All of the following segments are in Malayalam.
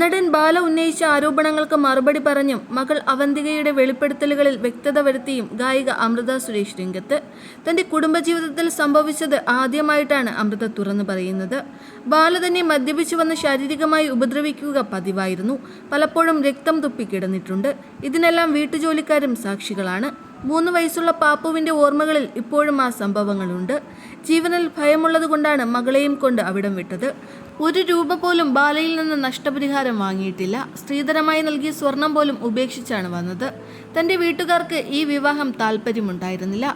നടൻ ബാല ഉന്നയിച്ച ആരോപണങ്ങൾക്ക് മറുപടി പറഞ്ഞും മകൾ അവന്തികയുടെ വെളിപ്പെടുത്തലുകളിൽ വ്യക്തത വരുത്തിയും ഗായിക അമൃത സുരേഷ് രംഗത്ത്. തന്റെ കുടുംബജീവിതത്തിൽ സംഭവിച്ചത് ആദ്യമായിട്ടാണ് അമൃത തുറന്നു പറയുന്നത്. ബാല തന്നെ മദ്യപിച്ചു വന്ന് ശാരീരികമായി ഉപദ്രവിക്കുക പതിവായിരുന്നു. പലപ്പോഴും രക്തം തുപ്പിക്കിടന്നിട്ടുണ്ട് ഇതിനെല്ലാം വീട്ടുജോലിക്കാരും സാക്ഷികളാണ്. മൂന്ന് വയസ്സുള്ള പാപ്പുവിന്റെ ഓർമ്മകളിൽ ഇപ്പോഴും ആ സംഭവങ്ങളുണ്ട്. ജീവനിൽ ഭയമുള്ളത് കൊണ്ടാണ് മകളെയും കൊണ്ട് അവിടം വിട്ടത്. ഒരു രൂപ പോലും ബാലയിൽ നിന്ന് നഷ്ടപരിഹാരം വാങ്ങിയിട്ടില്ല. സ്ത്രീധനമായി നൽകിയ സ്വർണം പോലും ഉപേക്ഷിച്ചാണ് വന്നത്. തന്റെ വീട്ടുകാർക്ക് ഈ വിവാഹം താല്പര്യമുണ്ടായിരുന്നില്ല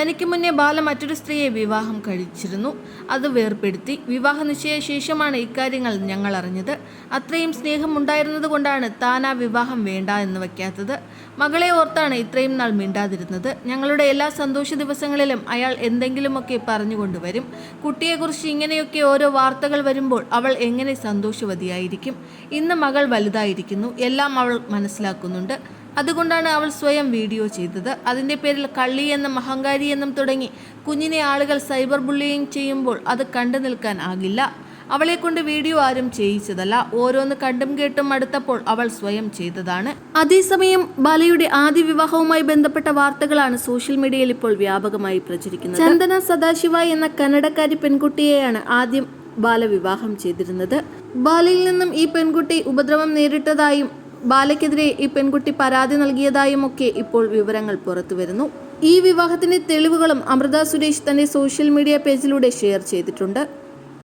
തനിക്ക് മുന്നേ ബാല മറ്റൊരു സ്ത്രീയെ വിവാഹം കഴിച്ചിരുന്നു. അത് വേർപ്പെടുത്തി വിവാഹ നിശ്ചയ ശേഷമാണ് ഇക്കാര്യങ്ങൾ ഞങ്ങൾ അറിഞ്ഞത്. അത്രയും സ്നേഹം ഉണ്ടായിരുന്നത് കൊണ്ടാണ് താൻ ആ വിവാഹം വേണ്ട എന്ന് വയ്ക്കാത്തത്. മകളെ ഓർത്താണ് ഇത്രയും നാൾ മിണ്ടാതിരുന്നത്. ഞങ്ങളുടെ എല്ലാ സന്തോഷ ദിവസങ്ങളിലും അയാൾ എന്തെങ്കിലുമൊക്കെ പറഞ്ഞുകൊണ്ടുവരും. കുട്ടിയെക്കുറിച്ച് ഇങ്ങനെയൊക്കെ ഓരോ വാർത്തകൾ വരുമ്പോൾ അവൾ എങ്ങനെ സന്തോഷവതിയായിരിക്കും? ഇന്ന് മകൾ വലുതായിരിക്കുന്നു. എല്ലാം അവൾ മനസ്സിലാക്കുന്നുണ്ട്. അതുകൊണ്ടാണ് അവൾ സ്വയം വീഡിയോ ചെയ്തത്. അതിന്റെ പേരിൽ കള്ളി എന്നും അഹങ്കാരി എന്നും തുടങ്ങി കുഞ്ഞിനെ ആളുകൾ സൈബർ ബുള്ളിയിങ് ചെയ്യുമ്പോൾ അത് കണ്ടു നിൽക്കാൻ ആകില്ല. അവളെ കൊണ്ട് വീഡിയോ ആരും ചെയ്യിച്ചതല്ല. ഓരോന്ന് കണ്ടും കേട്ടും അടുത്തപ്പോൾ അവൾ സ്വയം ചെയ്തതാണ്. അതേസമയം ബാലയുടെ ആദ്യ വിവാഹവുമായി ബന്ധപ്പെട്ട വാർത്തകളാണ് സോഷ്യൽ മീഡിയയിൽ ഇപ്പോൾ വ്യാപകമായി പ്രചരിക്കുന്നത്. ചന്ദന സദാശിവ എന്ന കന്നഡക്കാരി പെൺകുട്ടിയെയാണ് ആദ്യം ബാല വിവാഹം ചെയ്തിരുന്നത്. ബാലയിൽ നിന്നും ഈ പെൺകുട്ടി ഉപദ്രവം നേരിട്ടതായും ബാലയ്ക്കെതിരെ ഈ പെൺകുട്ടി പരാതി നൽകിയതായുമൊക്കെ ഇപ്പോൾ വിവരങ്ങൾ പുറത്തുവരുന്നു. ഈ വിവാഹത്തിന്റെ തെളിവുകളും അമൃത സുരേഷ് തന്റെ സോഷ്യൽ മീഡിയ പേജിലൂടെ ഷെയർ ചെയ്തിട്ടുണ്ട്.